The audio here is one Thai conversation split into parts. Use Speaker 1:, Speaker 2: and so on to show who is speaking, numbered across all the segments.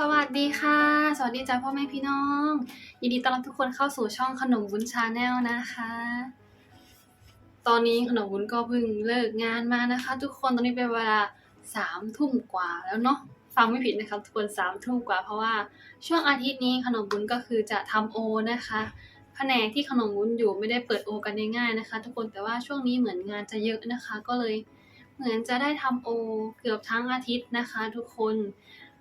Speaker 1: สวัสดีค่ะ สวัสดีจ้าพ่อแม่พี่น้อง ยินดีต้อนรับทุกคนเข้าสู่ช่องขนมวุ้นชาแนลนะคะ ตอนนี้ขนมวุ้นก็เพิ่งเลิกงานมานะคะ ทุกคนตอนนี้เป็นเวลาสามทุ่มกว่าแล้วเนาะฟังไม่ผิดนะครับทุกคนสามทุ่มกว่าเพราะว่าช่วงอาทิตย์นี้ขนมวุ้นก็คือจะทำโอนะคะแผนกที่ขนมวุ้นอยู่ไม่ได้เปิดโอกันง่ายๆนะคะ ทุกคนแต่ว่าช่วงนี้เหมือนงานจะเยอะนะคะ ก็เลยเหมือนจะได้ทำโอเกือบทั้งอาทิตย์นะคะ ทุกคน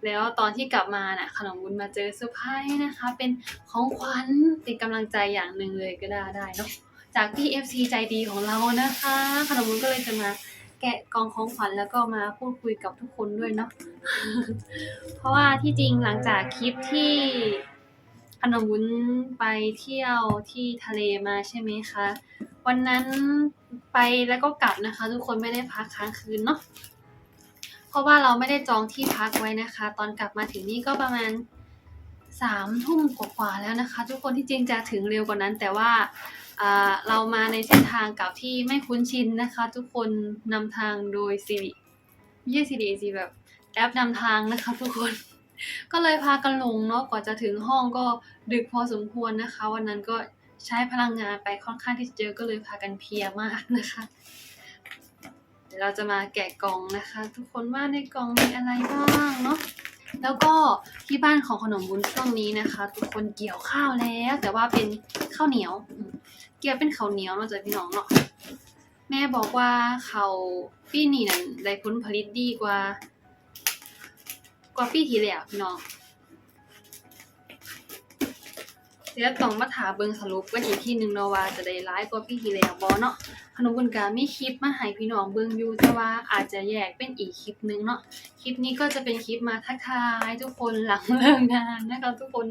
Speaker 1: แล้วตอนที่กลับมาน่ะขนมวุ้นมาเจอเซอร์ไพรส์นะคะ เป็นของขวัญเป็นกำลังใจอย่างหนึ่งเลยก็ได้ได้เนาะจากพี่ FC ใจดีของเรานะคะ ขนมวุ้นก็เลยจะมาแกะกองของขวัญแล้วก็มาพูดคุยกับทุกคนด้วยเนาะเพราะว่าที่จริงหลังจากคลิปที่ขนมวุ้นไปเที่ยวที่ทะเลมาใช่ไหมคะ วันนั้นไปแล้วก็กลับนะคะ ทุกคนไม่ได้พักค้างคืนเนาะ ราะว่าเราไม่ได้จองที่พักไว้นะคะ ตอนกลับมาถึงนี่ก็ประมาณสามทุ่มกว่าๆแล้วนะคะ ทุกคนที่จริงจะถึงเร็วกว่านั้น แต่ว่าอ่าเรามาในเส้นทางกับที่ไม่คุ้นชินนะคะ ทุกคนนำทางโดย Siri ไม่ใช่ Siri สิแบบแอปนำทางนะคะ ทุกคน ก็เลยพากันหลงเนาะกว่าจะถึงห้องก็ดึกพอสมควรนะคะ วันนั้นก็ใช้พลังงานไปค่อนข้างที่จะเยอะก็เลยพากันเพียมากนะคะ ดี๋ยวเราจะมาแกะกล่องนะคะ ทุกคนว่าในกล่องมีอะไรบ้างเนาะแล้วก็ที่บ้านของขนมบุญช่วงนี้นะคะ ทุกคนเกี่ยวข้าวแล้ว แต่ว่าเป็นข้าวเหนียว เกี่ยวเป็นข้าวเหนียวเนาะจ้ะพี่น้องเนาะแม่บอกว่าเขาปีนี้นั่นได้ผลผลิตดีกว่า กว่าปีที่แล้วพี่น้องเดี๋ยวต้องมาถามเบิงสรุปกันอีกทีหนึ่งเนาะว่าจะได้ร้ายกว่าปีที่แล้วบ่เนาะ ขนมบุญกามีคลิปมาให้พี่น้องเบิ่งอยู่แต่ว่าอาจจะแยกเป็นอีกคลิปนึงเนาะคลิปนี้ก็จะเป็นคลิปมาทักทายทุกคนหลังเลิกงานนะคะทุกคน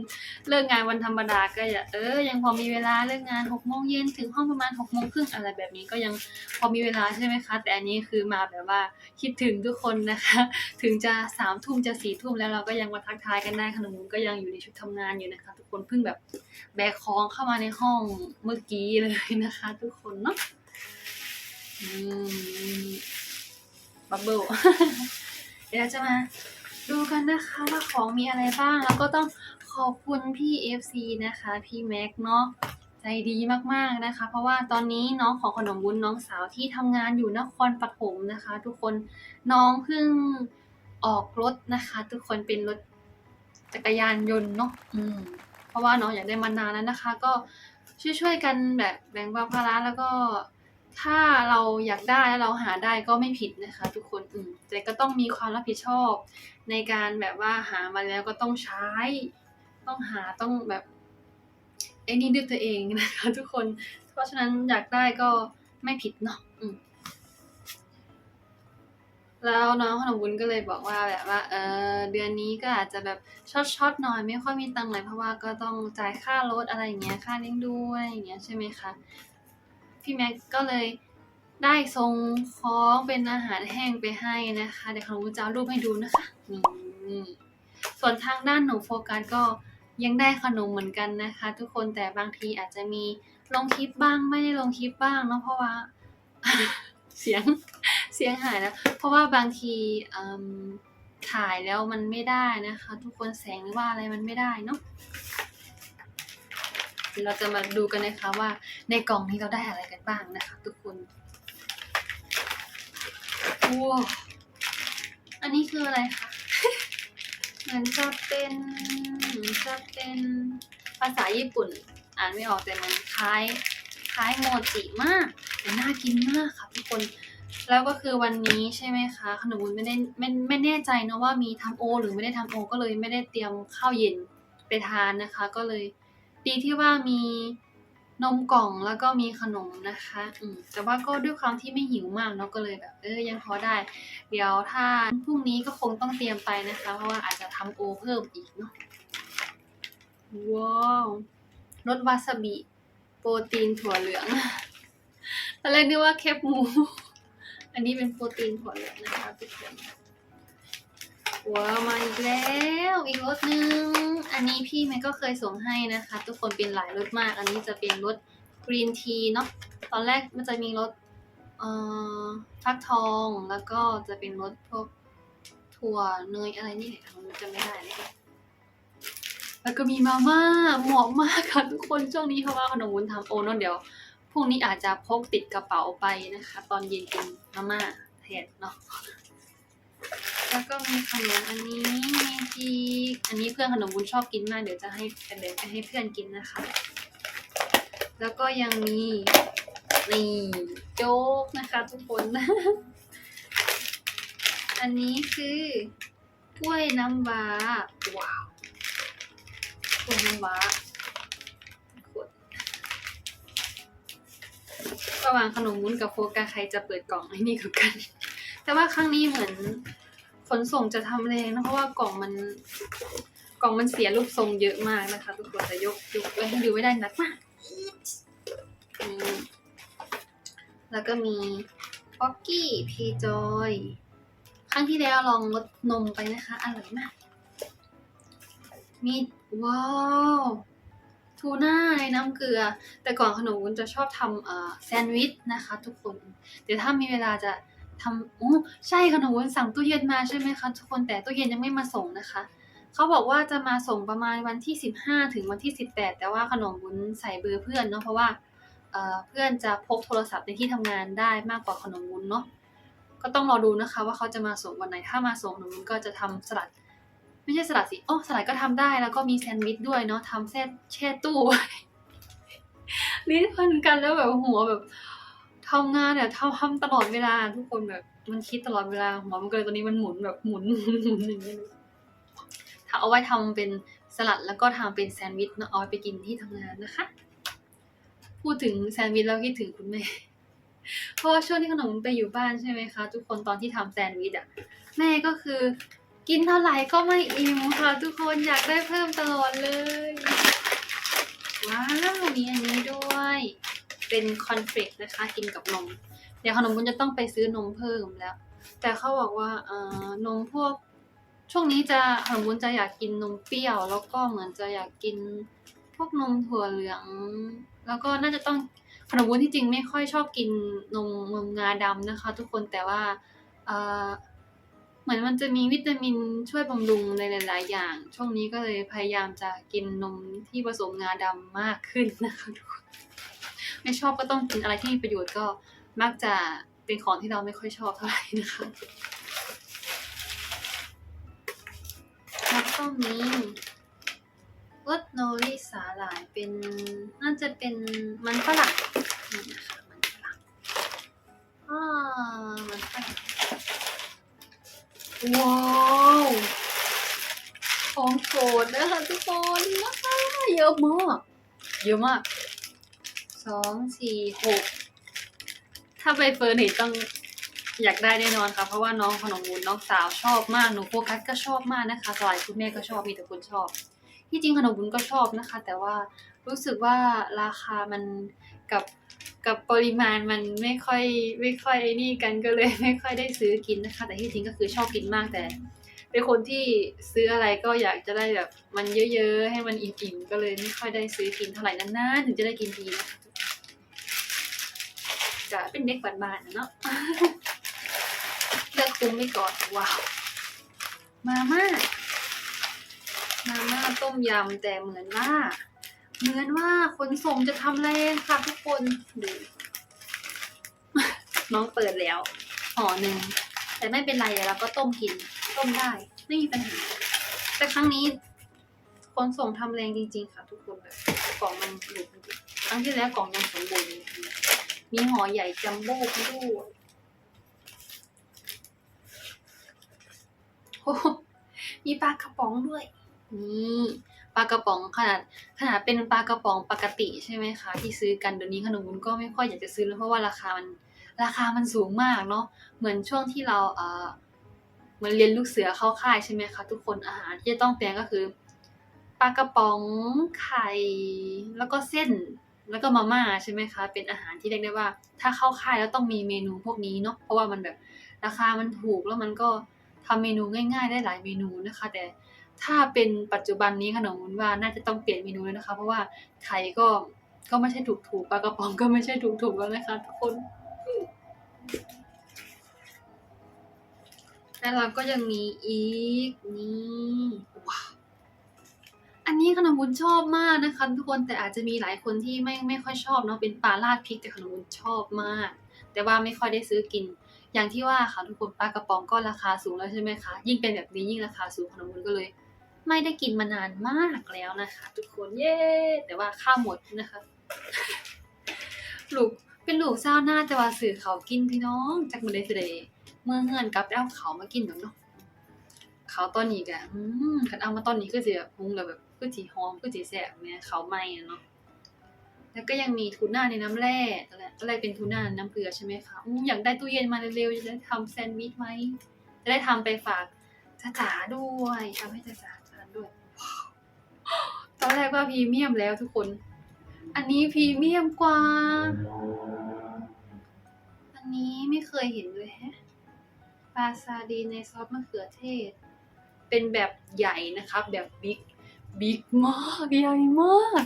Speaker 1: เลิกงานวันธรรมดาก็อย่าเออยังพอมีเวลาเลิกงาน6โมงเย็นถึงห้องประมาณ6โมงครึ่งอะไรแบบนี้ก็ยังพอมีเวลาใช่ไหมคะ แต่อันนี้คือมาแบบว่าคิดถึงทุกคนนะคะ ถึงจะสามทุ่มจะสี่ทุ่มแล้วเราก็ยังมาทักทายกันได้ขนมบุญก็ยังอยู่ในชุดทำงานอยู่นะคะ ทุกคนเพิ่งแบบแบกของเข้ามาในห้องเมื่อกี้เลยนะคะ ทุกคนเนาะ บับเบิลเดี๋ยวจะมาดูกันนะคะว่าของมีอะไรบ้าง แล้วก็ต้องขอบคุณพี่ FC นะคะ พี่แม็กเนาะใจดีมากๆนะคะ เพราะว่าตอนนี้น้องของขนมบุญน้องสาวที่ทำงานอยู่นครปฐมนะคะ ทุกคนน้องเพิ่งออกรถนะคะ ทุกคนเป็นรถจักรยานยนต์เนาะอืม เพราะว่าน้องอยากได้มานานแล้วนะคะ ก็ช่วยๆกันแบบแบ่งเบาภาระแล้วก็ ถ้าเราอยากได้แล้วเราหาได้ก็ไม่ผิดนะคะ ทุกคนอืมแต่ก็ต้องมีความรับผิดชอบ ในการแบบว่าหามาแล้วก็ต้องใช้ ต้องหาต้องแบบไอ้นี่ด้วยตัวเองนะคะ ทุกคน เพราะฉะนั้นอยากได้ก็ไม่ผิดเนาะอืมแล้วน้องขนมวุ้นก็เลยบอกว่าแบบว่า เออเดือนนี้ก็อาจจะแบบช็อตช็อตๆหน่อยไม่ค่อยมีตังค์เลยเพราะว่าก็ต้องจ่ายค่ารถอะไรอย่างเงี้ยค่าเลี้ยงดูอะไรอย่างเงี้ยใช่ไหมคะ พี่แม็กก็เลยได้ส่งของเป็นอาหารแห้งไปให้นะคะ เดี๋ยวขนมวุ้นจะเอารูปให้ดูนะคะนี่ส่วนทางด้านหนูโฟกัสก็ยังได้ขนมเหมือนกันนะคะ ทุกคนแต่บางทีอาจจะมีลงคลิปบ้างไม่ได้ลงคลิปบ้างเนาะเพราะว่าเสียงเสียงหายแล้ว เพราะว่าบางทีถ่ายแล้วมันไม่ได้นะคะ ทุกคนแสงหรือว่าอะไรมันไม่ได้เนาะ เราจะมาดูกันนะคะว่าในกล่องนี้เราได้อะไรกันบ้างนะคะทุกคนว้าวอันนี้คืออะไรคะเหมือนจะเป็นเหมือนจะเป็นภาษาญี่ปุ่น อ่านไม่ออกแต่มันคล้ายคล้ายโมจิมากแต่น่ากินมากค่ะทุกคนแล้วก็คือวันนี้ใช่ไหมคะขนมบุญไม่ได้ไม่ไม่แน่ใจนะว่ามีทำโอ หรือไม่ได้ทำโอ ก็เลยไม่ได้เตรียมข้าวเย็นไปทานนะคะ ก็เลย ดีที่ว่ามีนมกล่องแล้วก็มีขนมนะคะอืมแต่ว่าก็ด้วยความที่ไม่หิวมากเนาะก็เลยแบบ เออยังพอได้ เดี๋ยวถ้าพรุ่งนี้ก็คงต้องเตรียมไปนะคะ เพราะว่าอาจจะทำโอเพิ่มอีกเนาะว้าวรสวาซาบิโปรตีนถั่วเหลืองตอนแรกนึกว่าแคบหมู อันนี้เป็นโปรตีนถั่วเหลืองนะคะทุกคน ว้าวมาอีกแล้วอีกรสหนึ่งอันนี้พี่แม่ก็เคยส่งให้นะคะ ทุกคนเป็นหลายรสมาก อันนี้จะเป็นรสกรีนทีเนาะตอนแรกมันจะมีรสเอ่อฟักทองแล้วก็จะเป็นรสพวกถั่วเนยอะไรนี่แหละจำไม่ได้เลยแล้วก็มีมาม่าเหมาะมากค่ะทุกคนช่วงนี้เพราะว่าขนมวุ้นทำโอเนอะเดี๋ยวพรุ่งนี้อาจจะพกติดกระเป๋าไปนะคะ ตอนเย็นกินมาม่าแทนเนาะ แล้วก็มีขนมอันนี้เมจิกอันนี้เพื่อนขนมวุ้นชอบกินมาก เดี๋ยวจะให้แบ่งไปให้เพื่อนกินนะคะ แล้วก็ยังมีนี่โจ๊กนะคะทุกคน อันนี้คือกล้วยน้ำว้า ว้าวกล้วยน้ำว้าขวดระหว่างขนมวุ้นกับโฟกาใครจะเปิดกล่องไอ้นี่กับกัน แต่ว่าครั้งนี้เหมือน ขนส่งจะทำแรงนะเพราะว่ากล่องมัน กล่องมันเสียรูปทรงเยอะมากนะคะ ทุกคนแต่ยกยกไว้ให้ดูไม่ได้นักมากนี่แล้วก็มีป๊อกกี้พีจอยครั้งที่แล้วลองลดนมไปนะคะ อร่อยมาก มีว้าวทูน่าในน้ำเกลือ แต่ก่อนขนมวุ้นจะชอบทำเอ่อแซนด์วิชนะคะ ทุกคน เดี๋ยวถ้ามีเวลาจะ ทำโอ้ใช่ขนมวุ้นสั่งตู้เย็นมาใช่ไหมคะทุกคนแต่ตู้เย็นยังไม่มาส่งนะคะเขาบอกว่าจะมาส่งประมาณวันที่ 15 ถึงวันที่ 18 แต่ว่าขนมวุ้นใส่เบอร์เพื่อนเนาะเพราะว่าเเพื่อนจะพกโทรศัพท์ในที่ทำงานได้มากกว่าขนมวุ้นเนาะก็ต้องรอดูนะคะ ว่าเขาจะมาส่งวันไหนถ้ามาส่งหนูก็จะทำสลัด ไม่ใช่สลัดสิโอ้สลัดก็ทำได้แล้วก็มีแซนด์วิชด้วยเนาะทำแช่แช่ตู้ลิ้นพันกันแล้วแบบหัวแบบ ทำงานเนี่ยทำทำตลอดเวลา ทุกคนแบบ มันคิดตลอดเวลาหัวมันก็เลยตอนนี้มันหมุนแบบหมุนหมุนหมุนอย่างเงี้ยถ้าเอาไว้ทำเป็นสลัดแล้วก็ทำเป็นแซนด์วิชเนาะเอาไปกินที่ทำงานนะคะ พูดถึงแซนด์วิชแล้วคิดถึงคุณแม่เพราะว่าช่วงที่ขนมไปอยู่บ้านใช่ไหมคะ ทุกคนตอนที่ทำแซนด์วิชอะแม่ก็คือ กินเท่าไหร่ก็ไม่อิ่มค่ะ ทุกคนอยากได้เพิ่มตลอดเลย ว้าวมีอันนี้ด้วย เป็นคอนเฟลกนะคะ กินกับนม เดี๋ยวขนมบุญจะต้องไปซื้อนมเพิ่มแล้ว แต่เขาบอกว่าเอ่อนมพวก ช่วงนี้จะขนมบุญจะอยากกินนมเปรี้ยว แล้วก็เหมือนจะอยากกินพวกนมถั่วเหลือง แล้วก็น่าจะต้องขนมวุ้นที่จริงไม่ค่อยชอบกินนมนมงาดำนะคะ ทุกคนแต่ว่าเอ่อเหมือนมันจะมีวิตามินช่วยบำรุงในหลาย ๆ อย่าง ช่วงนี้ก็เลยพยายามจะกินนมที่ผสมงาดำมากขึ้นนะคะทุกคน ไม่ชอบก็ต้องกินอะไรที่มีประโยชน์ก็มักจะเป็นของที่เราไม่ค่อยชอบเท่าไหร่นะคะแล้วก็มีรสโนริสาหร่ายเป็นน่าจะเป็นมันฝรั่งนี่นะคะมันฝรั่งอ่ามันฝรั่งว้าวของโปรดนะคะทุกคนเยอะมาก เยอะมาก สองสี่หกถ้าไปเฟิร์นเห็นต้องอยากได้แน่นอนค่ะ เพราะว่าน้องขนมวุ้นน้องสาวชอบมากหนูโฟกัสก็ชอบมากนะคะสลายคุณแม่ก็ชอบมีแต่คนชอบ ที่จริงขนมวุ้นก็ชอบนะคะ แต่ว่ารู้สึกว่าราคามันกับกับปริมาณมันไม่ค่อยไม่ค่อยนี่กันก็เลยไม่ค่อยได้ซื้อกินนะคะ แต่ที่จริงก็คือชอบกินมากแต่ เป็นคนที่ซื้ออะไรก็อยากจะได้แบบมันเยอะๆ ให้มันอิ่มๆก็เลยไม่ค่อยได้ซื้อกินเท่าไหร่นานๆถึงจะได้กินทีนะคะะเป็นเด็กบ้านๆนะเนาะเลือกคุ้มไปก่อนว้าวมาม่ามาม่าต้มยำแต่เหมือนว่า เหมือนว่าขนส่งจะทำแรงค่ะทุกคนดูน้องเปิดแล้วห่อหนึ่งแต่ไม่เป็นไรเดี๋ยวเราก็ต้มกิน ต้มได้ ไม่มีปัญหา แต่ครั้งนี้ขนส่งทำแรงจริง ๆ ค่ะ ทุกคนแบบกล่องมันหลุดจริงครั้งที่แล้วกล่องยังสมบูรณ์ มีห่อใหญ่จัมโบ้ด้วยมีปลากระป๋องด้วย นี่ปลากระป๋องขนาดขนาดเป็นปลากระป๋องปกติใช่ไหมคะ ที่ซื้อกันเดี๋ยวนี้ขนมวุ้นก็ไม่ค่อยอยากจะซื้อแล้วเพราะว่าราคามันราคามันสูงมากเนาะเหมือนช่วงที่เราเออเหมือนเรียนลูกเสือเข้าค่ายใช่ไหมคะทุกคนอาหารที่จะต้องเตรียมก็คือปลากระป๋องไข่แล้วก็เส้น แล้วก็มาม่าใช่ไหมคะ เป็นอาหารที่เรียกได้ว่า ถ้าเข้าค่ายแล้วต้องมีเมนูพวกนี้เนาะเพราะว่ามันแบบราคามันถูกแล้วมันก็ทำเมนูง่าย ๆ ได้หลายเมนูนะคะ แต่ถ้าเป็นปัจจุบันนี้ขนมวุ้นว่าน่าจะต้องเปลี่ยนเมนูแล้วนะคะ เพราะว่าไข่ก็ก็ไม่ใช่ถูกๆปลากระป๋องก็ไม่ใช่ถูกถูกๆแล้วนะคะทุกคนแล้วเราก็ยังมีอีกนี่ว้าว อันนี้ขนมวุ้นชอบมากนะคะทุกคนแต่อาจจะมีหลายคนที่ไม่ไม่ค่อยชอบเนาะเป็นปลาราดพริกแต่ขนมวุ้นชอบมาก แต่ว่าไม่ค่อยได้ซื้อกิน อย่างที่ว่าค่ะทุกคนปลากระป๋องก็ราคาสูงแล้วใช่ไหมคะยิ่งเป็นแบบนี้ยิ่งราคาสูงขนมวุ้นก็เลย ไม่ได้กินมานานมากแล้วนะคะ ทุกคนเย้แต่ว่าข้าวหมดนะคะลูกเป็นลูกเศร้าหน้าแต่ว่าสื่อเขากินพี่น้องจากมือได้สิเมื่อเงินกลับได้เอาเขามากินเนาะเขาตอนนี้กะอืมคันเอามาตอนนี้ก็จะแบบหุงแล้วแบบ ก็จีหอมก็จีแซ่บเนี่ยเขาไหม่อะเนาะแล้วก็ยังมีทูน่าในน้ำแร่อนแรอนแรเป็นทูน่าน้ำเกลือใช่ไหมคะอยากได้ตู้เย็นมาเร็วๆจะได้ทำแซนด์วิชไหมจะได้ทำไปฝากจ้าจ๋าด้วยทำให้จ้าจ๋าทานด้วยว้าวตอนแรกว่าพรีเมียมแล้วทุกคน อันนี้พรีเมียมกว่า อันนี้ไม่เคยเห็นเลยแฮะปลาซาดีในซอสมะเขือเทศ เป็นแบบใหญ่นะคะแบบบิ๊ก บิ๊กมากใหญ่มาก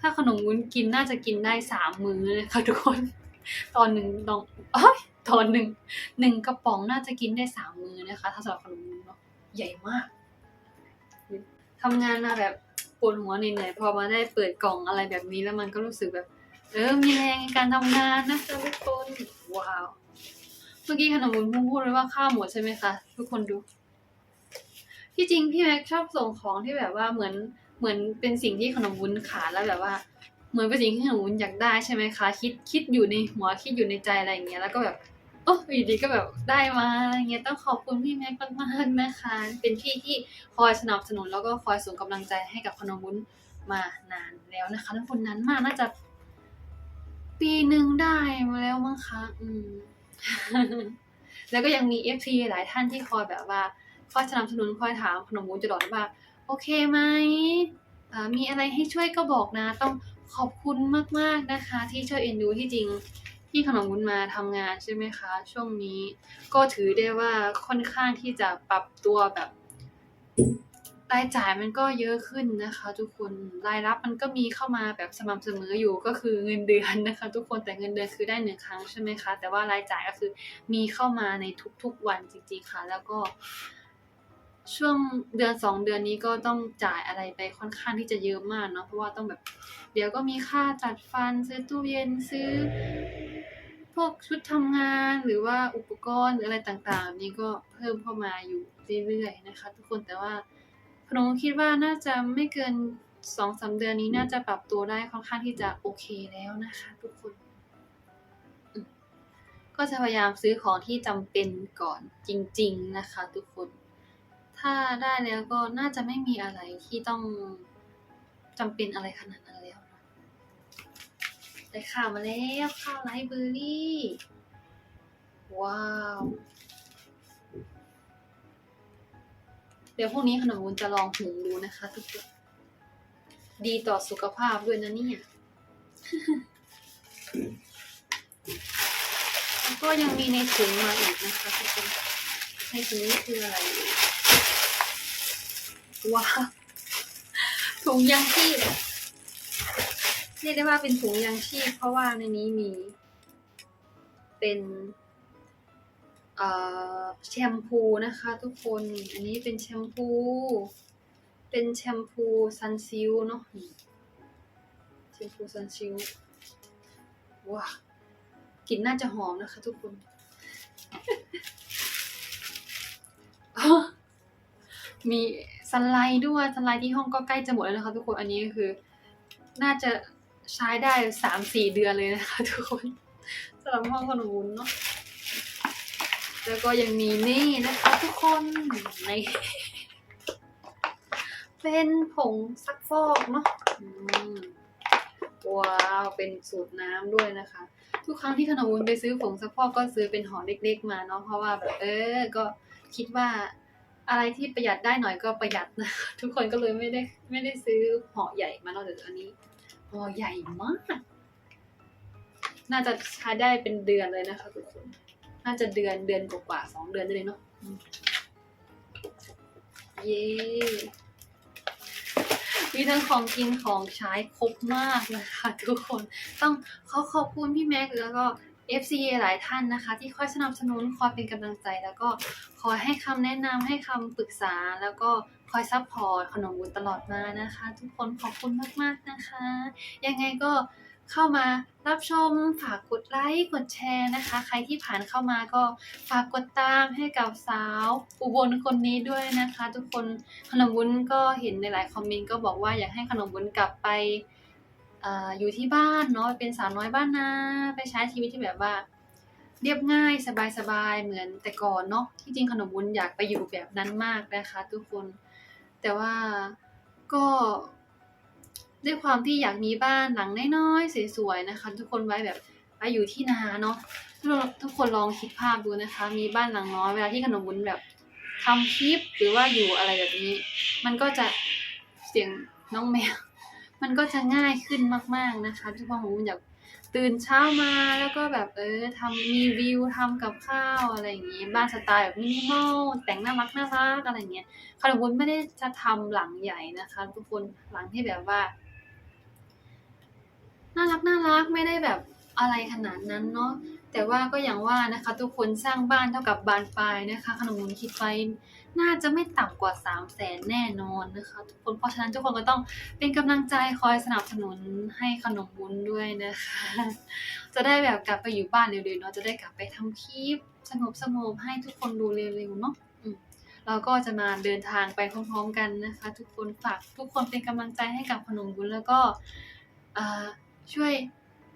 Speaker 1: ถ้าขนมวุ้นกินน่าจะกินได้สามมื้อเลยค่ะทุกคน ตอนหนึ่งตอนเอ้ยตอนหนึ่งหนึ่งกระป๋องน่าจะกินได้สามมื้อนะคะ ถ้าสำหรับขนมวุ้นเนาะใหญ่มากทำงานมาแบบปวดหัวเหนื่อยๆพอมาได้เปิดกล่องอะไรแบบนี้แล้วมันก็รู้สึกแบบ เออมีแรงในการทำงานนะคะทุกคนว้าว เมื่อกี้ขนมวุ้นเพิ่งพูดเลยว่าข้าวหมดใช่ไหมคะทุกคนดู ที่จริงพี่แม็กชอบส่งของที่แบบว่าเหมือนเหมือนเป็นสิ่งที่ขนมวุ้นขาดแล้วแบบว่า เหมือนเป็นสิ่งที่ขนมวุ้นอยากได้ใช่ไหมคะ คิดคิดอยู่ในหัวคิดอยู่ในใจอะไรอย่างเงี้ยแล้วก็แบบโอ้ยดีก็แบบได้มาอะไรเงี้ยต้องขอบคุณพี่แม็กมากๆนะคะ เป็นพี่ที่คอยสนับสนุนแล้วก็คอยส่งกำลังใจให้กับขนมวุ้นมานานแล้วนะคะทุกคนนั้นมากน่าจะ ปีหนึ่งได้มาแล้วมั้งคะ อืม แล้วก็ยังมี FP หลายท่านที่คอยแบบว่า คอยสนับสนุนคอยถามขนมวุ้นตลอดว่า โอเคไหมมีอะไรให้ช่วยก็บอกนะ ต้องขอบคุณมากๆนะคะ ที่ช่วยเอ็นดูที่จริงที่ขนมวุ้นมาทำงานใช่ไหมคะ ช่วงนี้ ก็ถือได้ว่าค่อนข้างที่จะปรับตัวแบบรายจ่ายมันก็เยอะขึ้นนะคะ ทุกคนรายรับมันก็มีเข้ามาแบบสม่ำเสมออยู่ก็คือเงินเดือนนะคะ ทุกคนแต่เงินเดือนคือได้หนึ่งครั้งใช่ไหมคะ แต่ว่ารายจ่ายก็คือมีเข้ามาในทุกๆวันจริงๆค่ะ แล้วก็ ช่วงเดือนสองเดือนนี้ก็ต้องจ่ายอะไรไปค่อนข้างที่จะเยอะมากเนาะเพราะว่าต้องแบบ เดี๋ยวก็มีค่าจัดฟันซื้อตู้เย็นซื้อ พวกชุดทำงานหรือว่าอุปกรณ์หรืออะไรต่างๆ นี่ก็เพิ่มเข้ามาอยู่เรื่อยๆนะคะ ทุกคนแต่ว่าพนมคิดว่าน่าจะไม่เกินสองสามเดือนนี้น่าจะปรับตัวได้ค่อนข้างที่จะโอเคแล้วนะคะ ทุกคนก็จะพยายามซื้อของที่จำเป็นก่อนจริง ๆ นะคะ ทุกคน ถ้าได้แล้วก็น่าจะไม่มีอะไรที่ต้องจำเป็นอะไรขนาดนั้นแล้วได้ข่าวมาแล้วข้าวไรเบอร์รี่ ว้าว เดี๋ยวพรุ่งนี้ขนมวุ้นจะลองหุงดูนะคะทุกคนดีต่อสุขภาพด้วยนะเนี่ย แล้วก็ยังมีในถุงมาอีกนะคะทุกคนในถุงนี้คืออะไร ว้าวถุงยางชีพเรียกได้ว่าเป็นถุงยางชีพ เพราะว่าในนี้มี เป็นเอ่อแชมพูนะคะ ทุกคนอันนี้เป็นแชมพู เป็นแชมพูซันซิลเนาะแชมพูซันซิลว้ากลิ่นน่าจะหอมนะคะ ทุกคนมี สไลด์ด้วยสไลด์ที่ห้องก็ใกล้จะหมดแล้วนะคะทุกคนอันนี้ก็คือ น่าจะใช้ได้สามสี่เดือนเลยนะคะทุกคนสำหรับห้องขนมวุ้นเนาะแล้วก็ยังมีนี่นะคะทุกคนในเป็นผงซักฟอกเนาะว้าวเป็นสูตรน้ำด้วยนะคะ ทุกครั้งที่ขนมวุ้นไปซื้อผงซักฟอกก็ซื้อเป็นห่อเล็ก ๆ มาเนาะเพราะว่าแบบเออก็คิดว่า อะไรที่ประหยัดได้หน่อยก็ประหยัดนะทุกคนก็เลยไม่ได้ไม่ได้ซื้อห่อใหญ่มาเนอกจากอันนี้ห่อใหญ่มาก น่าจะใช้ได้เป็นเดือนเลยนะคะทุกคนน่าจะเดือนเดือนกว่าๆสองเดือนได้เลยเนาะเย้มีทั้งของกินของใช้ครบมากนะคะทุกคนต้องขอขอบคุณพี่แม็กซ์แล้วก็ FC หลายท่านนะคะ ที่คอยสนับสนุนคอยเป็นกำลังใจ แล้วก็คอยให้คำแนะนำให้คำปรึกษา แล้วก็คอยซัพพอร์ตขนมวุ้นตลอดมานะคะ ทุกคนขอบคุณมากๆนะคะ ยังไงก็เข้ามารับชมฝากกดไลค์กดแชร์นะคะ ใครที่ผ่านเข้ามาก็ฝากกดตามให้กับสาวอุบลคนนี้ด้วยนะคะ ทุกคนขนมวุ้นก็เห็นในหลายคอมเมนต์ก็บอกว่าอยากให้ขนมวุ้นกลับไป ออยู่ที่บ้านเนาะเป็นสาวน้อยบ้านนาไปใช้ชีวิตที่แบบว่า เรียบง่ายสบายๆเหมือนแต่ก่อนเนาะที่จริงขนมวุ้นอยากไปอยู่แบบนั้นมากนะคะทุกคน แต่ว่าก็ด้วยความที่อยากมีบ้านหลังน้อยๆสวยๆนะคะ ทุกคนไว้แบบไปอยู่ที่นาเนาะทุกคนทุกคนลองคิดภาพดูนะคะ มีบ้านหลังน้อยเวลาที่ขนมวุ้นแบบทำคลิปหรือว่าอยู่อะไรแบบนี้ มันก็จะเสียงน้องแมว มันก็จะง่ายขึ้นมาก ๆนะคะทุกคนผมอยากตื่นเช้ามาแล้วก็แบบเออทำมีวิวทำกับข้าวอะไรอย่างงี้ บ้านสไตล์แบบมินิมอลแต่งน่ารักน่ารักอะไรอย่างเงี้ยขนมวุ้นไม่ได้จะทำหลังใหญ่นะคะ ทุกคนหลังที่แบบว่าน่ารักน่ารักไม่ได้แบบอะไรขนาดนั้นเนาะแต่ว่าก็อย่างว่านะคะ ทุกคนสร้างบ้านเท่ากับบานปลายนะคะ ขนมวุ้นคิดไว้ น่าจะไม่ต่ำกว่า 3 0 0แสนแน่นอนนะคะทุกคนเพราะฉะนั้นทุกคนก็ต้องเป็นกำลังใจคอยสนับสนุนให้ขนมวุ้นด้วยนะคะ จะได้แบบกลับไปอยู่บ้านเร็วๆเนาะจะได้กลับไปทำคลิปสงบสงบๆให้ทุกคนดูเร็วๆเนาะเราก็จะมาเดินทางไปพร้อมๆกันนะคะ ทุกคนฝากทุกคนเป็นกำลังใจให้กับขนมบุญแล้วก็ช่วย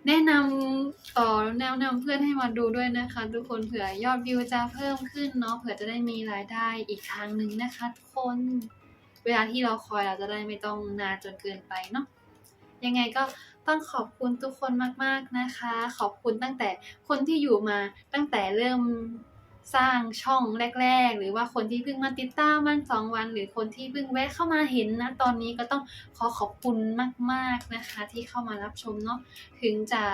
Speaker 1: แนะนำต่อแนะนำเพื่อนให้มาดูด้วยนะคะ ทุกคนเผื่อยอดวิวจะเพิ่มขึ้นเนาะเผื่อจะได้มีรายได้อีกทางหนึ่งนะคะทุกคน เวลาที่เราคอยเราจะได้ไม่ต้องนานจนเกินไปเนาะยังไงก็ต้องขอบคุณทุกคนมากๆนะคะ ขอบคุณตั้งแต่คนที่อยู่มาตั้งแต่เริ่ม สร้างช่องแรก ๆ หรือว่าคนที่เพิ่งมาติดตามวันสองวัน หรือคนที่เพิ่งแวะเข้ามาเห็นนะตอนนี้ก็ต้องขอขอบคุณมากๆนะคะ ที่เข้ามารับชมเนาะถึงจะ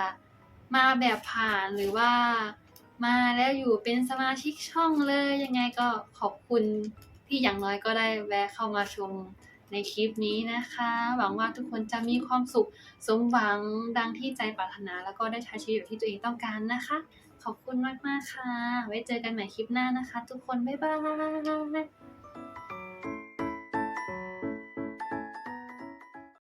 Speaker 1: มาแบบผ่านหรือว่ามาแล้วอยู่เป็นสมาชิกช่องเลยยังไงก็ขอบคุณที่อย่างน้อยก็ได้แวะเข้ามาชมในคลิปนี้นะคะ หวังว่าทุกคนจะมีความสุข สมหวังดังที่ใจปรารถนา แล้วก็ได้ใช้ชีวิตแบบที่ตัวเองต้องการนะคะ ขอบคุณมาก ๆ ค่ะ ไว้เจอกันใหม่คลิปหน้านะคะ ทุกคน บ๊ายบาย